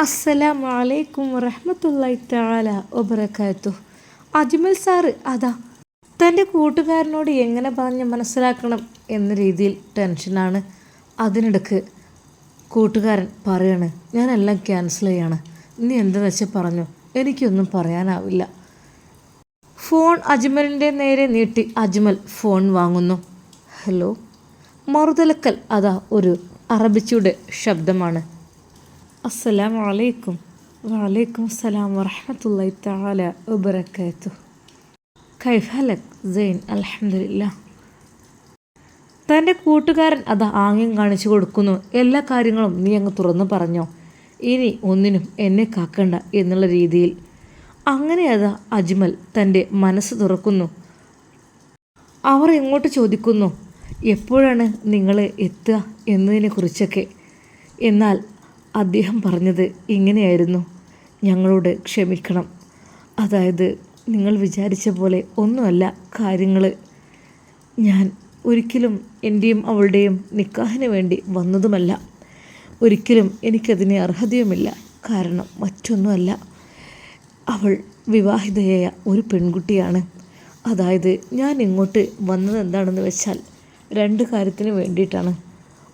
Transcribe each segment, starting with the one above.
അസ്സലാമു അലൈക്കും വറഹ്മത്തുള്ളാഹി തആല ഒബറക്കാത്തു അജ്മൽ സാറ് അതാ തന്റെ കൂട്ടുകാരനോട് എങ്ങനെ പറഞ്ഞ് മനസ്സിലാക്കണം എന്ന രീതിയിൽ ടെൻഷനാണ്. അതിനിടക്ക് കൂട്ടുകാരൻ പറയാണ് ഞാനെല്ലാം ക്യാൻസൽ ചെയ്യാണ്. ഇനി എന്താണെന്ന് വെച്ചാൽ പറഞ്ഞു? എനിക്കൊന്നും പറയാനാവില്ല. ഫോൺ അജ്മലിന്റെ നേരെ നീട്ടി അജ്മൽ ഫോൺ വാങ്ങുന്നു. ഹലോ? മറുതലക്കൽ അതാ ഒരു അറബിച്ചിയുടെ ശബ്ദമാണ്. അസ്സലാമു അലൈക്കും. വലൈക്കും അസ്സലാം വറഹമത്തല്ലാ താല ഉബറക്കാത്തു കൈഫ് ഹലക്? സൈൻ അൽഹംദുലില്ലാ. തന്റെ കൂട്ടുകാരൻ അത് ആംഗ്യം കാണിച്ചു കൊടുക്കുന്നു. എല്ലാ കാര്യങ്ങളും നീ അങ്ങ് തുറന്നു പറഞ്ഞോ. ഇനി ഒന്നിനും എന്നെ കാക്കണ്ട എന്നുള്ള രീതിയിൽ. അങ്ങനെ അത് അജ്മൽ തന്റെ മനസ്സ് തുറക്കുന്നു. അവർ എങ്ങോട്ട് ചോദിക്കുന്നു എപ്പോഴാണ് നിങ്ങൾ എത്തുക എന്നതിനെക്കുറിച്ചൊക്കെ? എന്നാൽ അദ്ദേഹം പറഞ്ഞത് ഇങ്ങനെയായിരുന്നു. ഞങ്ങളോട് ക്ഷമിക്കണം. അതായത് നിങ്ങൾ വിചാരിച്ച പോലെ ഒന്നുമല്ല കാര്യങ്ങൾ ഞാൻ ഒരിക്കലും എന്റെയും അവളുടെയും നിക്കാഹിന് വേണ്ടി വന്നതുമല്ല. ഒരിക്കലും എനിക്കതിന് അർഹതയുമില്ല. കാരണം മറ്റൊന്നുമല്ല. അവൾ വിവാഹിതയായ ഒരു പെൺകുട്ടിയാണ്. അതായത് ഞാൻ ഇങ്ങോട്ട് വന്നത് എന്താണെന്ന് വെച്ചാൽ രണ്ട് കാര്യത്തിന് വേണ്ടിയിട്ടാണ്.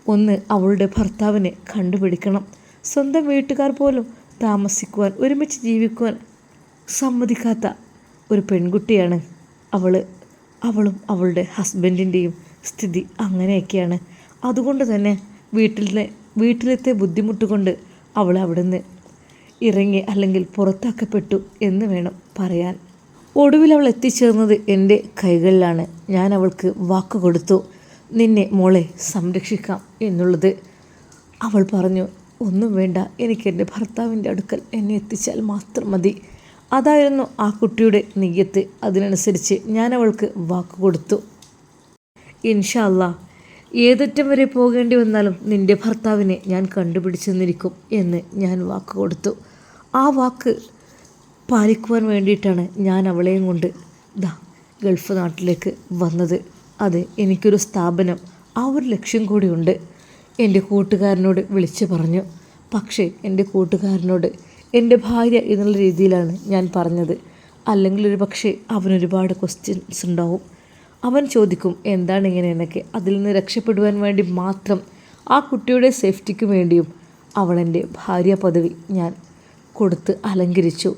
ഒന്ന് അവളുടെ ഭർത്താവിനെ കണ്ടുപിടിക്കണം. സ്വന്തം വീട്ടുകാർ പോലും താമസിക്കുവാൻ ഒരുമിച്ച് ജീവിക്കുവാൻ സമ്മതിക്കാത്ത ഒരു പെൺകുട്ടിയാണ് അവൾ അവളും അവളുടെ ഹസ്ബൻഡിന്റെയും സ്ഥിതി അങ്ങനെയൊക്കെയാണ്. അതുകൊണ്ട് തന്നെ വീട്ടിലെ വീട്ടിലത്തെ ബുദ്ധിമുട്ട് കൊണ്ട് അവൾ അവിടെ നിന്ന് ഇറങ്ങി അല്ലെങ്കിൽ പുറത്താക്കപ്പെട്ടു എന്ന് വേണം പറയാൻ. ഒടുവിൽ അവൾ എത്തിച്ചേർന്നത് എന്റെ കൈകളിലാണ്. ഞാൻ അവൾക്ക് വാക്ക് കൊടുത്തു നിന്നെ മോളെ സംരക്ഷിക്കാം എന്നുള്ളത്. അവൾ പറഞ്ഞു ഒന്നും വേണ്ട. എനിക്ക് എന്റെ ഭർത്താവിന്റെ അടുക്കൽ എന്നെ എത്തിച്ചാൽ മാത്രം മതി. അതായിരുന്നു ആ കുട്ടിയുടെ നെയ്യത്ത്. അതിനനുസരിച്ച് ഞാൻ അവൾക്ക് വാക്ക് കൊടുത്തു. ഇൻഷാല്ല ഏതറ്റം വരെ പോകേണ്ടി വന്നാലും നിന്റെ ഭർത്താവിനെ ഞാൻ കണ്ടുപിടിച്ചു നിന്നിരിക്കും എന്ന് ഞാൻ വാക്ക് കൊടുത്തു. ആ വാക്ക് പാലിക്കുവാൻ വേണ്ടിയിട്ടാണ് ഞാൻ അവളെയും കൊണ്ട് ദാ ഗൾഫ് നാട്ടിലേക്ക് വന്നത്. അത് എനിക്കൊരു സ്ഥാപനം. ആ ഒരു ലക്ഷ്യം കൂടിയുണ്ട്. എന്റെ കൂട്ടുകാരനോട് വിളിച്ചു പറഞ്ഞു. പക്ഷേ എന്റെ കൂട്ടുകാരനോട് എന്റെ ഭാര്യ എന്നുള്ള രീതിയിലാണ് ഞാൻ പറഞ്ഞത്. അല്ലെങ്കിൽ ഒരു പക്ഷേ അവനൊരുപാട് ക്വസ്റ്റ്യൻസ് ഉണ്ടാവും. അവൻ ചോദിക്കും എന്താണ് ഇങ്ങനെ? എന്നൊക്കെ. അതിൽ നിന്ന് രക്ഷപ്പെടുവാൻ വേണ്ടി മാത്രം ആ കുട്ടിയുടെ സേഫ്റ്റിക്ക് വേണ്ടിയും അവളെന്റെ ഭാര്യ പദവി ഞാൻ കൊടുത്ത് അലങ്കരിച്ചു.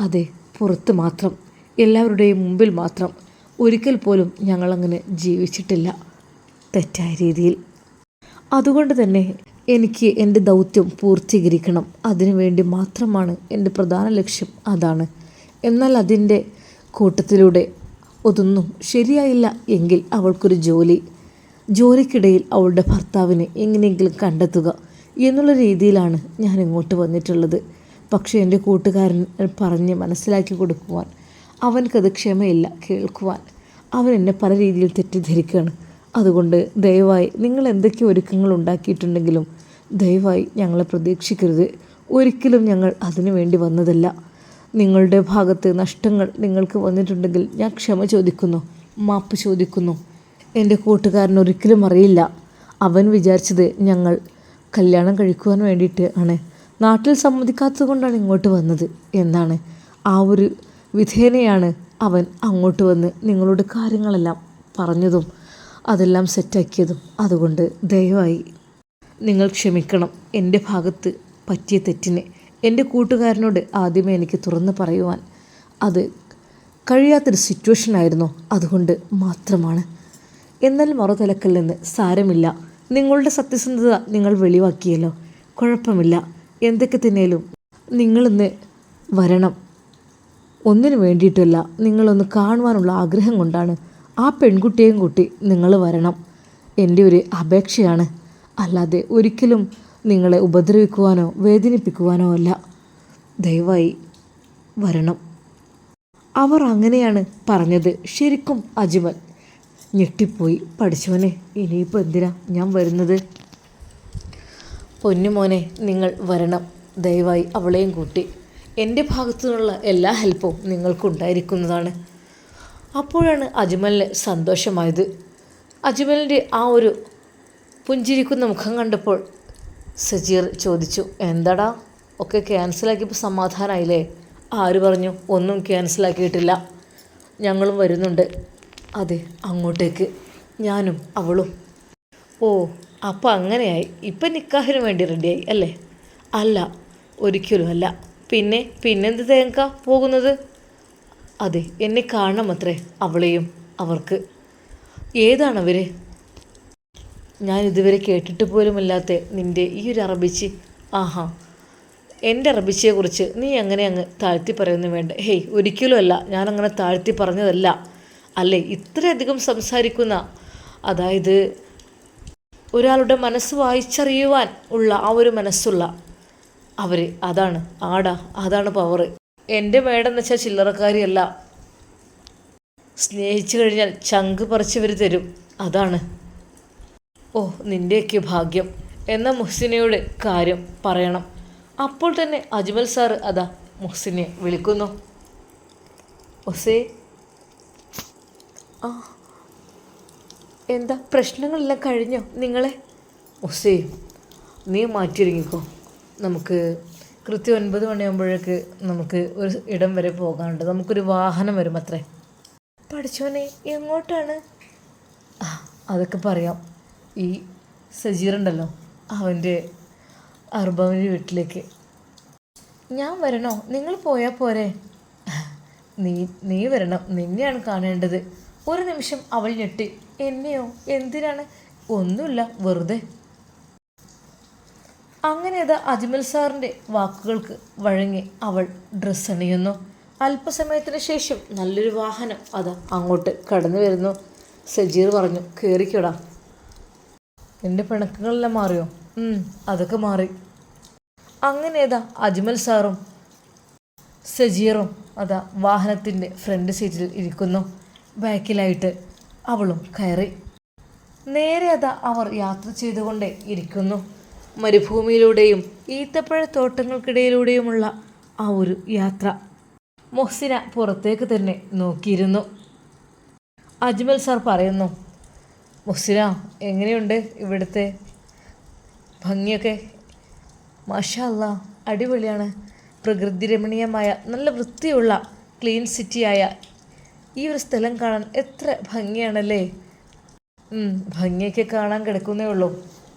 അതെ പുറത്ത് മാത്രം. എല്ലാവരുടെയും മുമ്പിൽ മാത്രം. ഒരിക്കൽ പോലും ഞങ്ങളങ്ങനെ ജീവിച്ചിട്ടില്ല. തെറ്റായ രീതിയിൽ. അതുകൊണ്ട് തന്നെ എനിക്ക് എന്റെ ദൗത്യം പൂർത്തീകരിക്കണം. അതിനുവേണ്ടി മാത്രമാണ് എന്റെ പ്രധാന ലക്ഷ്യം അതാണ്. എന്നാൽ അതിന്റെ കൂട്ടത്തിലൂടെ അതൊന്നും ശരിയായില്ല എങ്കിൽ അവൾക്കൊരു ജോലി. ജോലിക്കിടയിൽ അവളുടെ ഭർത്താവിനെ എങ്ങനെയെങ്കിലും കണ്ടെത്തുക എന്നുള്ള രീതിയിലാണ് ഞാൻ ഇങ്ങോട്ട് വന്നിട്ടുള്ളത്. പക്ഷേ എന്റെ കൂട്ടുകാരൻ പറഞ്ഞ് മനസ്സിലാക്കി കൊടുക്കുവാൻ അവൻക്കത് ക്ഷമയില്ല കേൾക്കുവാൻ. അവൻ എന്നെ പല രീതിയിൽ തെറ്റിദ്ധരിക്കുകയാണ്. അതുകൊണ്ട് ദയവായി നിങ്ങൾ എന്തൊക്കെ ഒരുക്കങ്ങൾ ഉണ്ടാക്കിയിട്ടുണ്ടെങ്കിലും ദയവായി ഞങ്ങളെ പ്രതീക്ഷിക്കരുത്. ഒരിക്കലും ഞങ്ങൾ അതിനു വേണ്ടി വന്നതല്ല. നിങ്ങളുടെ ഭാഗത്ത് നഷ്ടങ്ങൾ നിങ്ങൾക്ക് വന്നിട്ടുണ്ടെങ്കിൽ ഞാൻ ക്ഷമ ചോദിക്കുന്നു മാപ്പ് ചോദിക്കുന്നു. എന്റെ കൂട്ടുകാരൻ ഒരിക്കലും അറിയില്ല. അവൻ വിചാരിച്ചത് ഞങ്ങൾ കല്യാണം കഴിക്കുവാൻ വേണ്ടിയിട്ട് ആണ്. നാട്ടിൽ സമ്മതിക്കാത്തത് കൊണ്ടാണ് ഇങ്ങോട്ട് വന്നത് എന്നാണ്. ആ ഒരു വിധേനയാണ് അവൻ അങ്ങോട്ട് വന്ന് നിങ്ങളോട് കാര്യങ്ങളെല്ലാം പറഞ്ഞതും അതെല്ലാം സെറ്റാക്കിയതും അതുകൊണ്ട് ദയവായി നിങ്ങൾ ക്ഷമിക്കണം. എന്റെ ഭാഗത്ത് പറ്റിയ തെറ്റിനെ എന്റെ കൂട്ടുകാരനോട് ആദ്യമേ എനിക്ക് തുറന്ന് പറയുവാൻ അത് കഴിയാത്തൊരു സിറ്റുവേഷൻ ആയിരുന്നു. അതുകൊണ്ട് മാത്രമാണ്. എന്നാൽ മറുതലക്കൽ നിന്ന് സാരമില്ല. നിങ്ങളുടെ സത്യസന്ധത നിങ്ങൾ വെളിവാക്കിയല്ലോ. കുഴപ്പമില്ല. എന്തൊക്കെ തന്നെയാലും നിങ്ങളിന്ന് വരണം. ഒന്നിനു വേണ്ടിയിട്ടല്ല നിങ്ങളൊന്ന് കാണുവാനുള്ള ആഗ്രഹം കൊണ്ടാണ് ആ പെൺകുട്ടിയെയും കൂട്ടി നിങ്ങൾ വരണം. എന്റെ ഒരു അപേക്ഷയാണ്. അല്ലാതെ ഒരിക്കലും നിങ്ങളെ ഉപദ്രവിക്കുവാനോ വേദനിപ്പിക്കുവാനോ അല്ല. ദയവായി വരണം. അവർ അങ്ങനെയാണ് പറഞ്ഞത്. ശരിക്കും അജ്മൽ. ഞെട്ടിപ്പോയി. പഠിച്ചവനെ ഇനിയിപ്പോൾ എന്തിനാ ഞാൻ വരുന്നത്? പൊന്നുമോനെ നിങ്ങൾ വരണം. ദയവായി അവളെയും കൂട്ടി. എന്റെ ഭാഗത്തു നിന്നുള്ള എല്ലാ ഹെൽപ്പും നിങ്ങൾക്കുണ്ടായിരിക്കുന്നതാണ്. അപ്പോഴാണ് അജ്മലിന് സന്തോഷമായത്. അജ്മലിന്റെ ആ ഒരു പുഞ്ചിരിക്കുന്ന മുഖം കണ്ടപ്പോൾ സജീർ ചോദിച്ചു എന്താടാ ഒക്കെ ക്യാൻസലാക്കിയപ്പോൾ സമാധാനമായില്ലേ ആര് പറഞ്ഞു ഒന്നും ക്യാൻസലാക്കിയിട്ടില്ല. ഞങ്ങളും വരുന്നുണ്ട്. അതെ അങ്ങോട്ടേക്ക്. ഞാനും അവളും. ഓ അപ്പോൾ അങ്ങനെയായി. ഇപ്പം നിക്കാഹിന് വേണ്ടി റെഡിയായി അല്ലേ? അല്ല ഒരിക്കലും അല്ല. പിന്നെ പിന്നെന്ത് തേങ്ങ പോകുന്നത്? അതെ എന്നെ കാണണമത്രേ അവളെയും അവർക്ക്. ഏതാണവർ ഞാൻ ഇതുവരെ കേട്ടിട്ട് പോലുമില്ലാത്ത നിന്റെ ഈ ഒരു അറബിച്ചി. ആഹാ എന്റെ അറബിച്ചിയെക്കുറിച്ച് നീ അങ്ങനെ അങ്ങ് താഴ്ത്തി പറയുന്നു വേണ്ട. ഹേയ് ഒരിക്കലും അല്ല ഞാനങ്ങനെ താഴ്ത്തി പറഞ്ഞതല്ല. അല്ലേ ഇത്രയധികം സംസാരിക്കുന്ന അതായത് ഒരാളുടെ മനസ്സ് വായിച്ചറിയുവാൻ ഉള്ള ആ ഒരു മനസ്സുള്ള അവർ അതാണ് ആടാ അതാണ് പവർ എന്റെ മേടെന്ന് വെച്ചാൽ ചില്ലറക്കാരിയല്ല. സ്നേഹിച്ചു കഴിഞ്ഞാൽ ചങ്ക് പറിച്ചവർ തരും. അതാണ്. ഓ നിന്റെയൊക്കെ ഭാഗ്യം. എന്ന മുഹ്സിനയോട് കാര്യം പറയണം. അപ്പോൾ തന്നെ അജ്മൽ സാറ് അതാ മുഹ്സിനെ വിളിക്കുന്നു. ഒസേ ആ എന്താ പ്രശ്നങ്ങളെല്ലാം കഴിഞ്ഞോ നിങ്ങളെ? ഒസേ നീ മാറ്റിയിരിക്കോ നമുക്ക് കൃത്യം ഒൻപത് മണിയാകുമ്പോഴേക്ക് നമുക്ക് ഒരു ഇടം വരെ പോകാനുണ്ട്. നമുക്കൊരു വാഹനം വരും അത്രേ പഠിച്ചോനെ എങ്ങോട്ടാണ്? ആ അതൊക്കെ പറയാം. ഈ സജീറുണ്ടല്ലോ അവന്റെ അർബാവിന്റെ വീട്ടിലേക്ക്. ഞാൻ വരണോ? നിങ്ങൾ പോയാൽ പോരെ. നീ നീ വരണം. നിന്നെയാണ് കാണേണ്ടത്. ഒരു നിമിഷം അവൾ ഞെട്ടി. എന്നെയോ? എന്തിനാണ്? ഒന്നുമില്ല. വെറുതെ. അങ്ങനെ അത് അജ്മൽ സാറിന്റെ വാക്കുകൾക്ക് വഴങ്ങി അവൾ ഡ്രസ്സ് അണിയുന്നു. അല്പസമയത്തിന് ശേഷം നല്ലൊരു വാഹനം അത് അങ്ങോട്ട് കടന്നു വരുന്നു. സജീർ പറഞ്ഞു കയറിക്കോടാ എന്റെ പിണക്കങ്ങളെല്ലാം മാറിയോ? അതൊക്കെ മാറി. അങ്ങനെ അജ്മൽ സാറും സജീറും അതാ വാഹനത്തിന്റെ ഫ്രണ്ട് സീറ്റിൽ ഇരിക്കുന്നു. ബാക്കിലായിട്ട് അവളും കയറി. നേരെ അതാ അവർ യാത്ര ചെയ്തുകൊണ്ടേ ഇരിക്കുന്നു. മരുഭൂമിയിലൂടെയും ഈത്തപ്പഴ തോട്ടങ്ങൾക്കിടയിലൂടെയുമുള്ള ആ ഒരു യാത്ര മൊഹ്സിന പുറത്തേക്ക് തന്നെ നോക്കിയിരുന്നു. അജ്മൽ സാർ പറയുന്നു മൊഹ്സിന എങ്ങനെയുണ്ട് ഇവിടുത്തെ? ഭംഗിയൊക്കെ? മാഷാ അല്ലാ അടിപൊളിയാണ്. പ്രകൃതി രമണീയമായ നല്ല വൃത്തിയുള്ള ക്ലീൻ സിറ്റിയായ ഈ ഒരു സ്ഥലം കാണാൻ എത്ര ഭംഗിയാണല്ലേ? ഭംഗിയൊക്കെ കാണാൻ കിടക്കുന്നേ ഉള്ളൂ.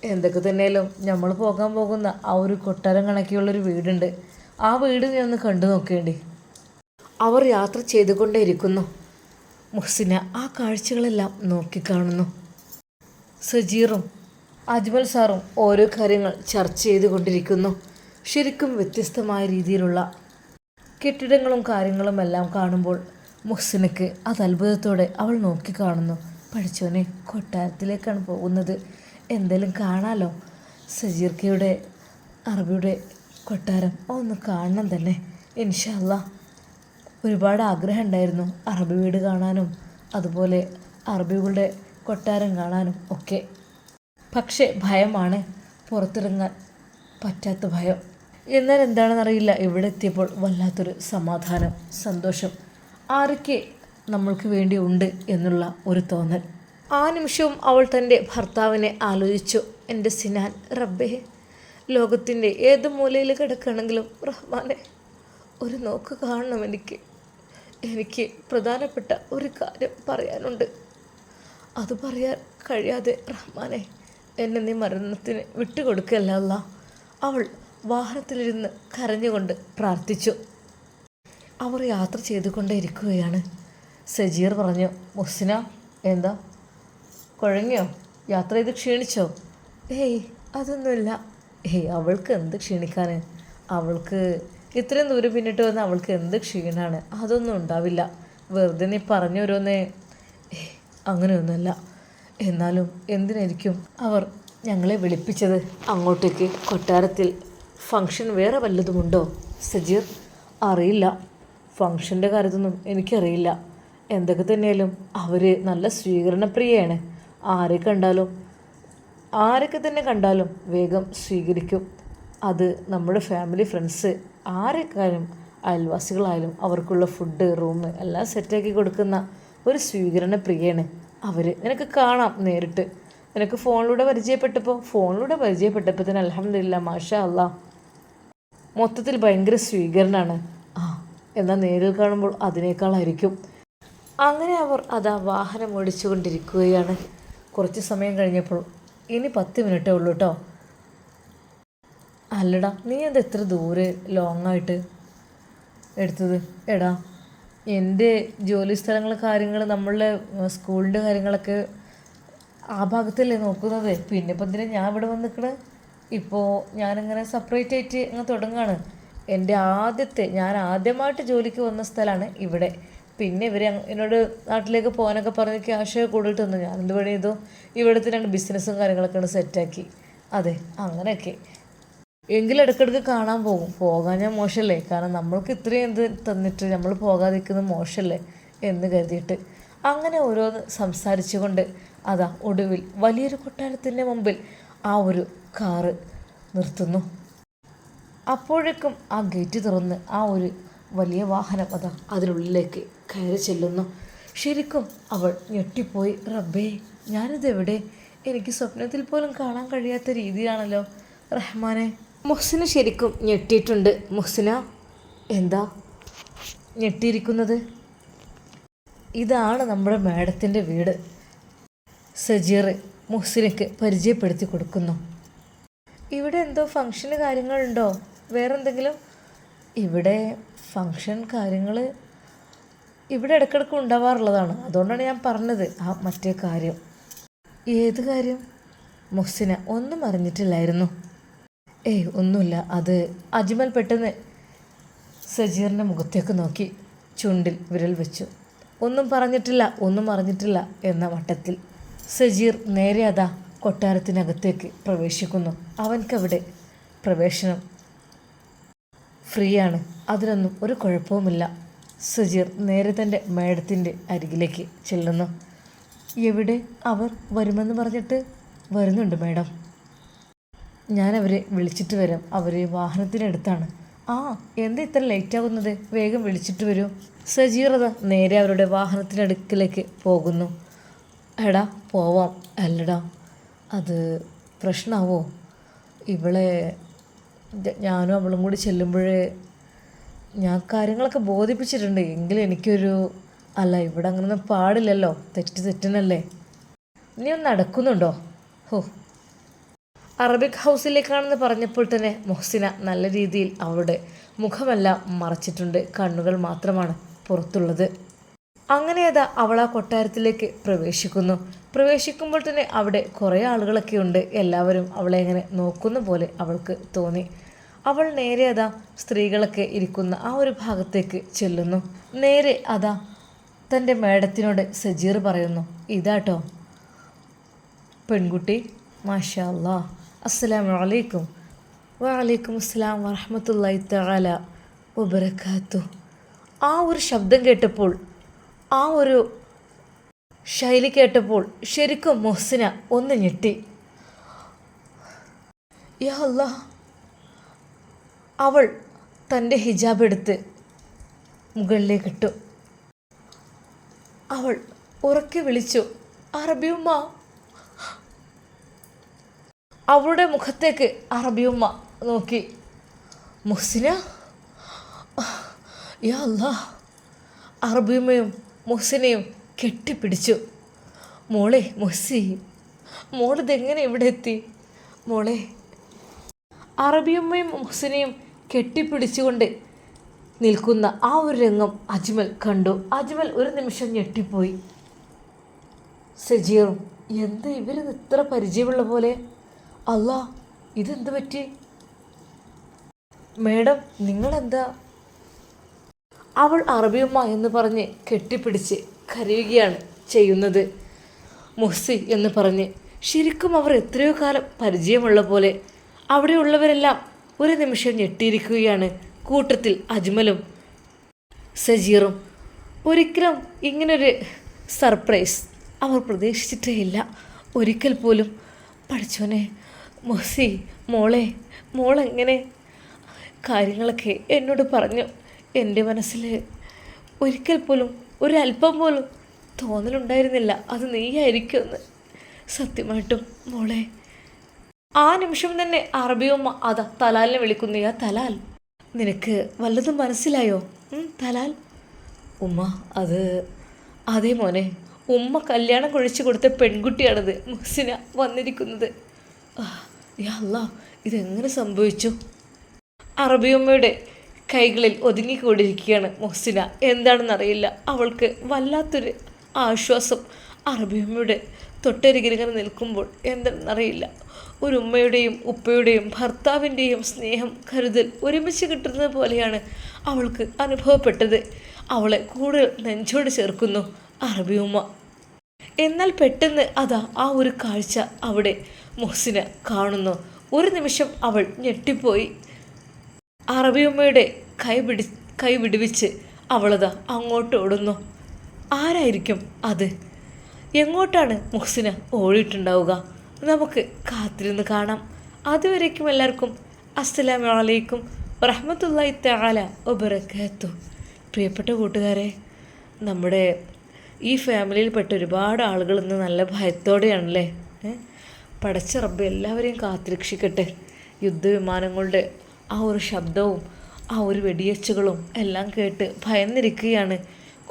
എന്തൊക്കെ തന്നെയാലും നമ്മൾ പോകാൻ പോകുന്ന ആ ഒരു കൊട്ടാരം കണക്കിയുള്ളൊരു വീടുണ്ട്. ആ വീട് നീ ഒന്ന് കണ്ടു നോക്കേണ്ടി. അവർ യാത്ര ചെയ്തുകൊണ്ടേയിരിക്കുന്നു. മുഹ്സിന ആ കാഴ്ചകളെല്ലാം നോക്കിക്കാണുന്നു സജീറും അജ്മൽ സാറും ഓരോ കാര്യങ്ങൾ ചർച്ച ചെയ്തുകൊണ്ടിരിക്കുന്നു. ശരിക്കും വ്യത്യസ്തമായ രീതിയിലുള്ള കെട്ടിടങ്ങളും കാര്യങ്ങളും എല്ലാം കാണുമ്പോൾ മുഹ്സിനക്ക് അത് അത്ഭുതത്തോടെ അവൾ നോക്കിക്കാണുന്നു പഠിച്ചോനെ കൊട്ടാരത്തിലേക്കാണ് പോകുന്നത്. എന്തെങ്കിലും കാണാലോ? സജീർക്കയുടെ അറബിയുടെ കൊട്ടാരം. ഒന്ന് കാണണം തന്നെ ഇൻഷല്ല ഒരുപാട് ആഗ്രഹം ഉണ്ടായിരുന്നു അറബി വീട് കാണാനും അതുപോലെ അറബികളുടെ കൊട്ടാരം കാണാനും ഒക്കെ. പക്ഷേ ഭയമാണ് പുറത്തിറങ്ങാൻ പറ്റാത്ത ഭയം. എന്നാൽ എന്താണെന്നറിയില്ല ഇവിടെ എത്തിയപ്പോൾ വല്ലാത്തൊരു സമാധാനം സന്തോഷം. ആരൊക്കെ നമ്മൾക്ക് വേണ്ടി ഉണ്ട് എന്നുള്ള ഒരു തോന്നൽ. ആ നിമിഷവും അവൾ തന്റെ ഭർത്താവിനെ ആലോചിച്ചു. എന്റെ സിനാൻ റബ്ബേ ലോകത്തിന്റെ ഏത് മൂലയിൽ കിടക്കണമെങ്കിലും റഹ്മാനെ ഒരു നോക്ക് കാണണം എനിക്ക്. എനിക്ക് പ്രധാനപ്പെട്ട ഒരു കാര്യം പറയാനുണ്ട്. അത് പറയാൻ കഴിയാതെ റഹ്മാനെ എന്നെ നീ മരണത്തിന് വിട്ടുകൊടുക്കല്ല അവൾ വാഹനത്തിലിരുന്ന് കരഞ്ഞുകൊണ്ട് പ്രാർത്ഥിച്ചു. അവർ യാത്ര ചെയ്തുകൊണ്ടേ ഇരിക്കുകയാണ് സജീർ പറഞ്ഞു. മുസ്ന എന്താ? കുഴങ്ങിയോ? യാത്ര ചെയ്ത് ക്ഷീണിച്ചോ? ഏയ് അതൊന്നുമില്ല. ഏയ് അവൾക്ക് എന്ത് ക്ഷീണിക്കാൻ അവൾക്ക് ഇത്രയും ദൂരം പിന്നിട്ട് വന്ന് അവൾക്ക് എന്ത് ക്ഷീണമാണ് അതൊന്നും ഉണ്ടാവില്ല. വെറുതെ നീ പറഞ്ഞോരോന്നേ ഏ അങ്ങനെയൊന്നുമല്ല. എന്നാലും എന്തിനായിരിക്കും അവർ ഞങ്ങളെ വിളിപ്പിച്ചത്? അങ്ങോട്ടേക്ക് കൊട്ടാരത്തിൽ ഫങ്ഷൻ വേറെ വല്ലതുമുണ്ടോ? സജീർ അറിയില്ല. ഫങ്ഷന്റെ കാര്യത്തൊന്നും എനിക്കറിയില്ല. എന്തൊക്കെ തന്നെയാലും അവർ നല്ല സ്വീകരണപ്രിയയാണ്. ആരെ കണ്ടാലും? ആരൊക്കെ തന്നെ കണ്ടാലും വേഗം സ്വീകരിക്കും. അത് നമ്മുടെ ഫാമിലി ഫ്രണ്ട്സ് ആരെക്കാരും അയൽവാസികളായാലും അവർക്കുള്ള ഫുഡ് റൂം എല്ലാം സെറ്റാക്കി കൊടുക്കുന്ന ഒരു സ്വീകരണ പ്രിയാണ് അവർ നിനക്ക് കാണാം നേരിട്ട്. നിനക്ക് ഫോണിലൂടെ പരിചയപ്പെട്ടപ്പോൾ ഫോണിലൂടെ പരിചയപ്പെട്ടപ്പോൾ തന്നെ അലഹമില്ല മാഷ അല്ല മൊത്തത്തിൽ ഭയങ്കര സ്വീകരണമാണ് ആ എന്നാൽ നേരിൽ കാണുമ്പോൾ അതിനേക്കാളായിരിക്കും. അങ്ങനെ അവർ അതാ വാഹനം ഓടിച്ചുകൊണ്ടിരിക്കുകയാണ്. കുറച്ച് സമയം കഴിഞ്ഞപ്പോൾ ഇനി പത്ത് മിനിറ്റേ ഉള്ളൂ കേട്ടോ അല്ലടാ നീ എന്താ എത്ര ദൂരെ ലോങ് ആയിട്ട് എടുത്തത്? എടാ എന്റെ ജോലി സ്ഥലങ്ങൾ കാര്യങ്ങൾ നമ്മളുടെ സ്കൂളിന്റെ കാര്യങ്ങളൊക്കെ ആ ഭാഗത്തല്ലേ നോക്കുന്നത്? പിന്നെ ഇപ്പം എന്തിനാ ഞാൻ ഇവിടെ വന്ന് ഇപ്പോൾ ഞാനിങ്ങനെ സെപ്പറേറ്റ് ആയിട്ട് ഇങ്ങനെ തുടങ്ങുകയാണ് എന്റെ ആദ്യത്തെ ഞാൻ ആദ്യമായിട്ട് ജോലിക്ക് വന്ന സ്ഥലമാണ് ഇവിടെ. പിന്നെ ഇവർ എന്നോട് നാട്ടിലേക്ക് പോകാനൊക്കെ പറഞ്ഞ് ക്യാഷ് കൂടുതൽ തന്നു. ഞാൻ എന്ത് പണി ചെയ്തു? ഇവിടുത്തെ രണ്ട് ബിസിനസ്സും കാര്യങ്ങളൊക്കെയാണ് സെറ്റാക്കി അതെ അങ്ങനെയൊക്കെ. എങ്കിലും ഇടയ്ക്കിടയ്ക്ക് കാണാൻ പോകും. പോകാൻ ഞാൻ മോശമല്ലേ? കാരണം നമ്മൾക്ക് ഇത്രയും എന്ത് തന്നിട്ട് നമ്മൾ പോകാതിരിക്കുന്നത് മോശമല്ലേ എന്ന് കരുതിയിട്ട്. അങ്ങനെ ഓരോന്ന് സംസാരിച്ചുകൊണ്ട് അതാ ഒടുവിൽ വലിയൊരു കൊട്ടാരത്തിന്റെ മുമ്പിൽ ആ ഒരു കാറ് നിർത്തുന്നു. അപ്പോഴേക്കും ആ ഗേറ്റ് തുറന്ന് ആ ഒരു വലിയ വാഹനം അതാ അതിനുള്ളിലേക്ക് കയറി ചെല്ലുന്നു. ശരിക്കും അവൾ ഞെട്ടിപ്പോയി. റബ്ബേ ഞാനിതെവിടെ? എനിക്ക് സ്വപ്നത്തിൽ പോലും കാണാൻ കഴിയാത്ത രീതിയാണല്ലോ. റഹ്മാനെ. മുഹ്സിന് ശരിക്കും ഞെട്ടിയിട്ടുണ്ട്. മുഹ്സിന എന്താ ഞെട്ടിയിരിക്കുന്നത്? ഇതാണ് നമ്മുടെ മാഡത്തിന്റെ വീട്. സജീർ മുഹ്സിനക്ക് പരിചയപ്പെടുത്തി കൊടുക്കുന്നു. ഇവിടെ എന്തോ ഫങ്ഷന് കാര്യങ്ങളുണ്ടോ? വേറെന്തെങ്കിലും? ഇവിടെ ഫങ്ഷൻ കാര്യങ്ങൾ ഇവിടെ ഇടയ്ക്കിടയ്ക്ക് ഉണ്ടാവാറുള്ളതാണ്. അതുകൊണ്ടാണ് ഞാൻ പറഞ്ഞത് ആ മറ്റേ കാര്യം. ഏത് കാര്യം? മുഹ്സിന ഒന്നും അറിഞ്ഞിട്ടില്ലായിരുന്നു. ഏയ് ഒന്നുമില്ല. അത് അജ്മൽ പെട്ടെന്ന് സജീറിന്റെ മുഖത്തേക്ക് നോക്കി ചുണ്ടിൽ വിരൽ വെച്ചു. ഒന്നും പറഞ്ഞിട്ടില്ല ഒന്നും അറിഞ്ഞിട്ടില്ല എന്ന വട്ടത്തിൽ സജീർ നേരെ അതാ കൊട്ടാരത്തിനകത്തേക്ക് പ്രവേശിക്കുന്നു. അവൻക്കവിടെ പ്രവേശനം ഫ്രീയാണ്. അതിനൊന്നും ഒരു കുഴപ്പവുമില്ല. സജീർ നേരെ തന്റെ മേഡത്തിന്റെ അരികിലേക്ക് ചെല്ലുന്നു. എവിടെ അവർ വരുമെന്ന് പറഞ്ഞിട്ട് വരുന്നുണ്ട് മേഡം. ഞാൻ അവരെ വിളിച്ചിട്ട് വരാം. അവർ വാഹനത്തിനടുത്താണ്. ആ എന്താ ഇത്ര ലേറ്റ് ആകുന്നത് വേഗം വിളിച്ചിട്ട് വരൂ. സജീറത നേരെ അവരുടെ വാഹനത്തിനടുക്കിലേക്ക് പോകുന്നു. എടാ പോവാം. അല്ലടാ അത് പ്രശ്നമാവോ ഇവളെ ഞാനും അവളും കൂടി ചെല്ലുമ്പോഴേ ഞാൻ കാര്യങ്ങളൊക്കെ ബോധിപ്പിച്ചിട്ടുണ്ട്. എങ്കിലും എനിക്കൊരു അല്ല ഇവിടെ അങ്ങനൊന്നും പാടില്ലല്ലോ. തെറ്റ് തെറ്റിനല്ലേ. നീ ഒന്ന് നടക്കുന്നുണ്ടോ? ഹോ. അറബിക് ഹൗസിലേക്കാണെന്ന് പറഞ്ഞപ്പോൾ തന്നെ മൊഹ്സിന നല്ല രീതിയിൽ അവളുടെ മുഖമെല്ലാം മറച്ചിട്ടുണ്ട്. കണ്ണുകൾ മാത്രമാണ് പുറത്തുള്ളത്. അങ്ങനെ അതാ അവൾ ആ കൊട്ടാരത്തിലേക്ക് പ്രവേശിക്കുന്നു. പ്രവേശിക്കുമ്പോൾ തന്നെ അവിടെ കുറേ ആളുകളൊക്കെ ഉണ്ട്. എല്ലാവരും അവളെ ഇങ്ങനെ നോക്കുന്ന പോലെ അവൾക്ക് തോന്നി. അവൾ നേരെ അതാ സ്ത്രീകളൊക്കെ ഇരിക്കുന്ന ആ ഒരു ഭാഗത്തേക്ക് ചെല്ലുന്നു. നേരെ അതാ തന്റെ മേഡത്തിനോട് സജീർ പറയുന്നു ഇതാട്ടോ പെൺകുട്ടി മാഷാ അല്ലാ അസ്സലാമു അലൈക്കും. വലൈക്കും അസ്സലാം വറഹമത്തല്ലായി തആല ഉബരക്കാത്തു ആ ഒരു ശബ്ദം കേട്ടപ്പോൾ ആ ഒരു ശൈലി കേട്ടപ്പോൾ ശരിക്കും മൊഹസിന ഒന്ന് ഞെട്ടി. യാ അല്ലാ അവൾ തന്റെ ഹിജാബ് എടുത്ത് മുകളിലേക്ക് ഇട്ടു. അവൾ ഉറക്കെ വിളിച്ചു അറബിയുമ്മ അവളുടെ മുഖത്തേക്ക് അറബിയുമ്മ നോക്കി. മുഹ്സിന? യാ അറബിയുമ്മയും മുഹ്സിനെയും കെട്ടിപ്പിടിച്ചു. മോളെ മുഹ്സി മോളിതെങ്ങനെ ഇവിടെ എത്തി? മോളെ. അറബിയുമ്മയും മുഹ്സിനെയും കെട്ടിപ്പിടിച്ചുകൊണ്ട് നിൽക്കുന്ന ആ ഒരു രംഗം അജ്മൽ കണ്ടു. അജ്മൽ ഒരു നിമിഷം ഞെട്ടിപ്പോയി. സജീറും എന്താ ഇവരിത് ഇത്ര പരിചയമുള്ള പോലെ? അല്ലാ ഇതെന്ത് പറ്റി? മേഡം നിങ്ങളെന്താ? അവൾ അറബിയുമ്മ എന്ന് പറഞ്ഞ് കെട്ടിപ്പിടിച്ച് കരയുകയാണ് ചെയ്യുന്നത്. മുഹ്സി എന്ന് പറഞ്ഞ് ശരിക്കും അവർ എത്രയോ കാലം പരിചയമുള്ള പോലെ. അവിടെയുള്ളവരെല്ലാം ഒരു നിമിഷം ഞെട്ടിയിരിക്കുകയാണ് കൂട്ടത്തിൽ അജ്മലും. സജീറും ഒരിക്കലും ഇങ്ങനൊരു സർപ്രൈസ് അവർ പ്രതീക്ഷിച്ചിട്ടേ ഇല്ല ഒരിക്കൽ പോലും. പഠിച്ചോനെ മൊസി മോളെ മോളെങ്ങനെ? കാര്യങ്ങളൊക്കെ എന്നോട് പറഞ്ഞു. എന്റെ മനസ്സിൽ ഒരിക്കൽ പോലും ഒരല്പം പോലും തോന്നലുണ്ടായിരുന്നില്ല. അത് നീയായിരിക്കുമെന്ന്. സത്യമായിട്ടും മോളെ ആ നിമിഷം തന്നെ അറബിയമ്മ അതാ തലാലിനെ വിളിക്കുന്നു. ആ തലാൽ നിനക്ക് വല്ലതും മനസ്സിലായോ? തലാൽ. ഉമ്മ അത് അതേ മോനെ ഉമ്മ കല്യാണം കഴിച്ചു കൊടുത്ത പെൺകുട്ടിയാണത് മുഹ്സിന വന്നിരിക്കുന്നത്. അല്ല ഇതെങ്ങനെ സംഭവിച്ചു? അറബിയമ്മയുടെ കൈകളിൽ ഒതുങ്ങിക്കൊണ്ടിരിക്കുകയാണ് മുഹ്സിന. എന്താണെന്നറിയില്ല. അവൾക്ക് വല്ലാത്തൊരു ആശ്വാസം അറബിയമ്മയുടെ തൊട്ടരികിലിങ്ങനെ നിൽക്കുമ്പോൾ എന്തെന്നറിയില്ല. ഒരു ഉമ്മയുടെയും ഉപ്പയുടെയും ഭർത്താവിന്റെയും സ്നേഹം കരുതൽ ഒരുമിച്ച് കിട്ടുന്നത് പോലെയാണ് അവൾക്ക് അനുഭവപ്പെട്ടത്. അവളെ കൂടുതൽ നെഞ്ചോട് ചേർക്കുന്നു അറബി ഉമ്മ. എന്നാൽ പെട്ടെന്ന് അതാ ആ ഒരു കാഴ്ച അവിടെ മുഹസിന കാണുന്നു. ഒരു നിമിഷം അവൾ ഞെട്ടിപ്പോയി. അറബിയമ്മയുടെ കൈ പിടി കൈ വിടുവിച്ച് അവളത് അങ്ങോട്ട് ഓടുന്നു ആരായിരിക്കും അത്? എങ്ങോട്ടാണ് മുഹ്സിന ഓടിയിട്ടുണ്ടാവുക? നമുക്ക് കാത്തിരുന്ന് കാണാം. അതുവരേക്കും എല്ലാവർക്കും അസ്സലാമു അലൈക്കും താല തആല വബറകാത്തു. പ്രിയപ്പെട്ട കൂട്ടുകാരെ നമ്മുടെ ഈ ഫാമിലിയിൽപ്പെട്ട ഒരുപാട് ആളുകൾ ഇന്ന് നല്ല ഭയത്തോടെയാണല്ലേ? പടച്ച റബ്ബ് എല്ലാവരെയും കാത്തിരക്ഷിക്കട്ടെ. യുദ്ധവിമാനങ്ങളുടെ ആ ഒരു ശബ്ദവും ആ ഒരു വെടിയച്ചുകളും എല്ലാം കേട്ട് ഭയന്നിരിക്കുകയാണ്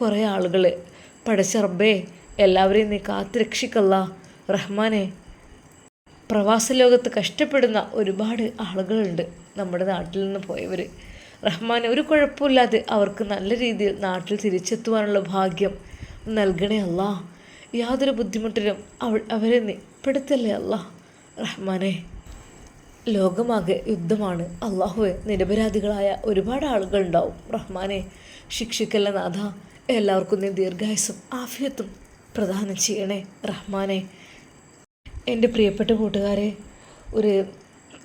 കുറേ ആളുകൾ പടച്ച റബ്ബേ എല്ലാവരെയും നീ കാത്തുരക്ഷിക്കല്ല. റഹ്മാനെ പ്രവാസ ലോകത്ത് കഷ്ടപ്പെടുന്ന ഒരുപാട് ആളുകളുണ്ട് നമ്മുടെ നാട്ടിൽ നിന്ന് പോയവർ റഹ്മാൻ ഒരു കുഴപ്പമില്ലാതെ അവർക്ക് നല്ല രീതിയിൽ നാട്ടിൽ തിരിച്ചെത്തുവാനുള്ള ഭാഗ്യം നൽകണേ അല്ല. യാതൊരു ബുദ്ധിമുട്ടിലും അവൾ അവരെ നിപ്പെടുത്തല്ലേ പെടുത്തല്ലേ അല്ലാ. റഹ്മാനെ ലോകമാകെ യുദ്ധമാണ്. അള്ളാഹുവെ നിരപരാധികളായ ഒരുപാട് ആളുകളുണ്ടാവും. റഹ്മാനെ ശിക്ഷിക്കല്ല നാഥ. എല്ലാവർക്കും നീ ദീർഘായുസും ആഫിയത്തും പ്രദാനം ചെയ്യണേ റഹ്മാനെ. എന്റെ പ്രിയപ്പെട്ട കൂട്ടുകാരെ ഒരു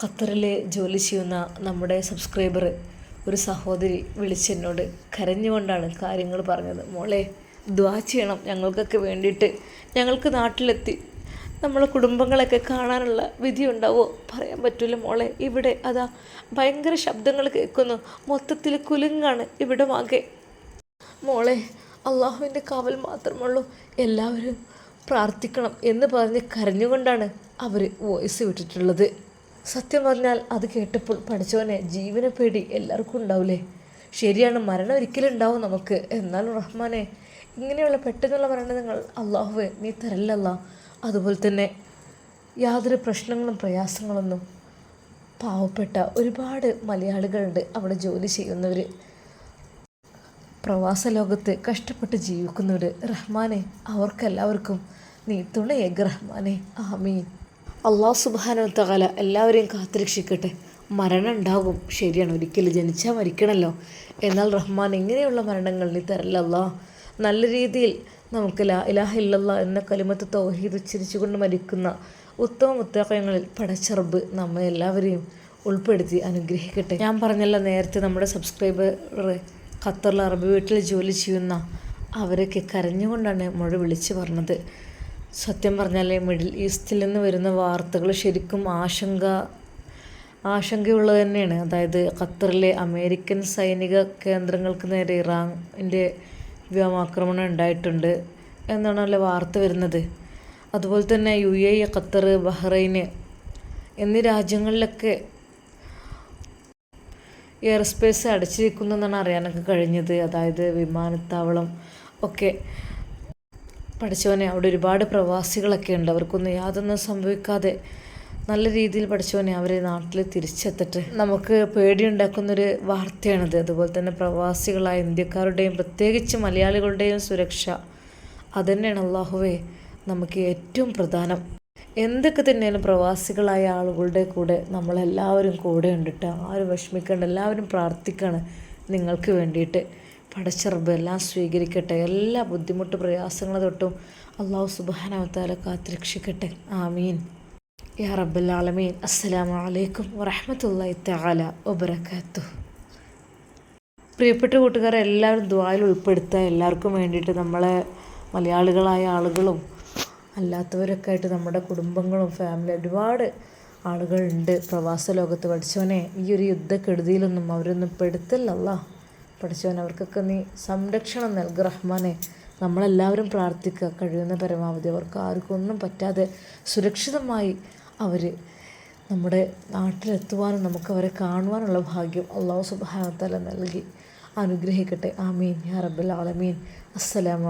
ഖത്തറിൽ ജോലി ചെയ്യുന്ന നമ്മുടെ സബ്സ്ക്രൈബർ ഒരു സഹോദരി വിളിച്ചെന്നോട് കരഞ്ഞുകൊണ്ടാണ് കാര്യങ്ങൾ പറഞ്ഞത്. മോളെ ദ്വാ ചെയ്യണം. ഞങ്ങൾക്കൊക്കെ വേണ്ടിയിട്ട് ഞങ്ങൾക്ക് നാട്ടിലെത്തി. നമ്മളെ കുടുംബങ്ങളൊക്കെ കാണാനുള്ള വിധി ഉണ്ടാവോ? പറയാൻ പറ്റില്ല മോളെ. ഇവിടെ അതാ ഭയങ്കര ശബ്ദങ്ങൾ കേൾക്കുന്നു. മൊത്തത്തിൽ കുലുങ്ങാണ് ഇവിടെ ആകെ മോളെ അള്ളാഹുവിന്റെ കാവൽ മാത്രമുള്ളൂ. എല്ലാവരും പ്രാർത്ഥിക്കണം എന്ന് പറഞ്ഞ് കരഞ്ഞുകൊണ്ടാണ് അവർ വോയിസ് വിട്ടിട്ടുള്ളത്. സത്യം പറഞ്ഞാൽ അത് കേട്ടപ്പോൾ പഠിച്ചവനെ ജീവനെ പേടി എല്ലാവർക്കും ഉണ്ടാവില്ലേ ശരിയാണ് മരണം ഒരിക്കലും ഉണ്ടാവും നമുക്ക്. എന്നാലും റഹ്മാനെ ഇങ്ങനെയുള്ള പെട്ടെന്നുള്ള മരണങ്ങൾ അള്ളാഹുവെ നീ തരല്ലല്ല. അതുപോലെ തന്നെ യാതൊരു പ്രശ്നങ്ങളും പ്രയാസങ്ങളൊന്നും പാവപ്പെട്ട ഒരുപാട് മലയാളികളുണ്ട് അവിടെ ജോലി ചെയ്യുന്നവർ പ്രവാസ ലോകത്ത് കഷ്ടപ്പെട്ട് ജീവിക്കുന്നവർ റഹ്മാനെ അവർക്കെല്ലാവർക്കും നീ തുണയേക റഹ്മാനെ. ആമീൻ. അള്ളാഹു സുബാനോ തകാല എല്ലാവരെയും കാത്തുരക്ഷിക്കട്ടെ. മരണം ഉണ്ടാകും. ശരിയാണ്. ഒരിക്കലും ജനിച്ചാൽ മരിക്കണമല്ലോ എന്നാൽ റഹ്മാൻ ഇങ്ങനെയുള്ള മരണങ്ങൾ നീ തരല്ലല്ലാ നല്ല രീതിയിൽ നമുക്ക് ലാ ഇലാഹ ഇല്ലല്ലാ എന്ന കലിമത്ത് തൗഹീദ് ഉച്ചരിച്ചുകൊണ്ട് മരിക്കുന്ന ഉത്തമ മുത്തകങ്ങളിൽ പടച്ചറബ് നമ്മെ എല്ലാവരെയും ഉൾപ്പെടുത്തി അനുഗ്രഹിക്കട്ടെ. ഞാൻ പറഞ്ഞല്ലോ നേരത്തെ നമ്മുടെ സബ്സ്ക്രൈബർ ഖത്തറിൽ അറബ് വീട്ടിൽ ജോലി ചെയ്യുന്ന അവരൊക്കെ കരഞ്ഞുകൊണ്ടാണ് മഴ വിളിച്ചു പറഞ്ഞത്. സത്യം പറഞ്ഞാൽ മിഡിൽ ഈസ്റ്റിൽ നിന്ന് വരുന്ന വാർത്തകൾ ശരിക്കും ആശങ്ക ആശങ്കയുള്ളത് തന്നെയാണ്. അതായത് ഖത്തറിലെ അമേരിക്കൻ സൈനിക കേന്ദ്രങ്ങൾക്ക് നേരെ ഇറാന്റെ വ്യോമാക്രമണം ഉണ്ടായിട്ടുണ്ട് എന്നാണല്ലോ വാർത്ത വരുന്നത്. അതുപോലെ തന്നെ യു എ ഖത്തർ ബഹ്റൈന് എന്നീ രാജ്യങ്ങളിലൊക്കെ എയർ സ്പേസ് അടച്ചിരിക്കുന്നു എന്നാണ് അറിയാനൊക്കെ കഴിഞ്ഞത്. അതായത് വിമാനത്താവളം ഒക്കെ പഠിച്ചവനെ അവിടെ ഒരുപാട് പ്രവാസികളൊക്കെ ഉണ്ട്. അവർക്കൊന്നും യാതൊന്നും സംഭവിക്കാതെ നല്ല രീതിയിൽ പഠിച്ചവനെ അവരെ നാട്ടിൽ തിരിച്ചെത്തിട്ട് നമുക്ക് പേടിയുണ്ടാക്കുന്നൊരു വാർത്തയാണിത്. അതുപോലെ തന്നെ പ്രവാസികളായ ഇന്ത്യക്കാരുടെയും പ്രത്യേകിച്ച് മലയാളികളുടെയും സുരക്ഷ അതുതന്നെയാണ് അള്ളാഹുവേ നമുക്ക് ഏറ്റവും പ്രധാനം. എന്തൊക്കെ തന്നെയാലും പ്രവാസികളായ ആളുകളുടെ കൂടെ നമ്മളെല്ലാവരും കൂടെ ഉണ്ടിട്ട് ആരും വിഷമിക്കേണ്ട എല്ലാവരും പ്രാർത്ഥിക്കണം നിങ്ങൾക്ക് വേണ്ടിയിട്ട്. പടച്ചറബ് എല്ലാം സ്വീകരിക്കട്ടെ എല്ലാ ബുദ്ധിമുട്ട് പ്രയാസങ്ങൾ തൊട്ടും അള്ളാഹു സുബാനവത്താല കാത്തുരക്ഷിക്കട്ടെ. ആമീൻ. യാ റബ്ബൽ ആലമീൻ. അസ്സലാമു അലൈക്കും വറഹ്മത്തുള്ളാഹി തആല വബറകാതുഹു. പ്രിയപ്പെട്ട കൂട്ടുകാരെ എല്ലാവരും ദ്വായിൽ ഉൾപ്പെടുത്തുക എല്ലാവർക്കും വേണ്ടിയിട്ട് നമ്മളെ മലയാളികളായ ആളുകളും അല്ലാത്തവരൊക്കെ ആയിട്ട് നമ്മുടെ കുടുംബങ്ങളും ഫാമിലി ഒരുപാട് ആളുകളുണ്ട്. പ്രവാസ ലോകത്ത് പഠിച്ചവനെ ഈ ഒരു യുദ്ധക്കെടുതിയിലൊന്നും അവരൊന്നും പെടുത്തല്ലല്ല പഠിച്ചവൻ അവർക്കൊക്കെ നീ സംരക്ഷണം നൽകുക റഹ്മാനെ. നമ്മളെല്ലാവരും പ്രാർത്ഥിക്കുക കഴിയുന്ന പരമാവധി അവർക്ക് ആർക്കൊന്നും പറ്റാതെ സുരക്ഷിതമായി അവർ നമ്മുടെ നാട്ടിലെത്തുവാനും നമുക്ക് അവരെ കാണുവാനുള്ള ഭാഗ്യം അള്ളാഹു സുബാനത്തല നൽകി. അനുഗ്രഹിക്കട്ടെ. ആമീൻ. യാ റബ്ബൽ ആലമീൻ. അസ്സലാമു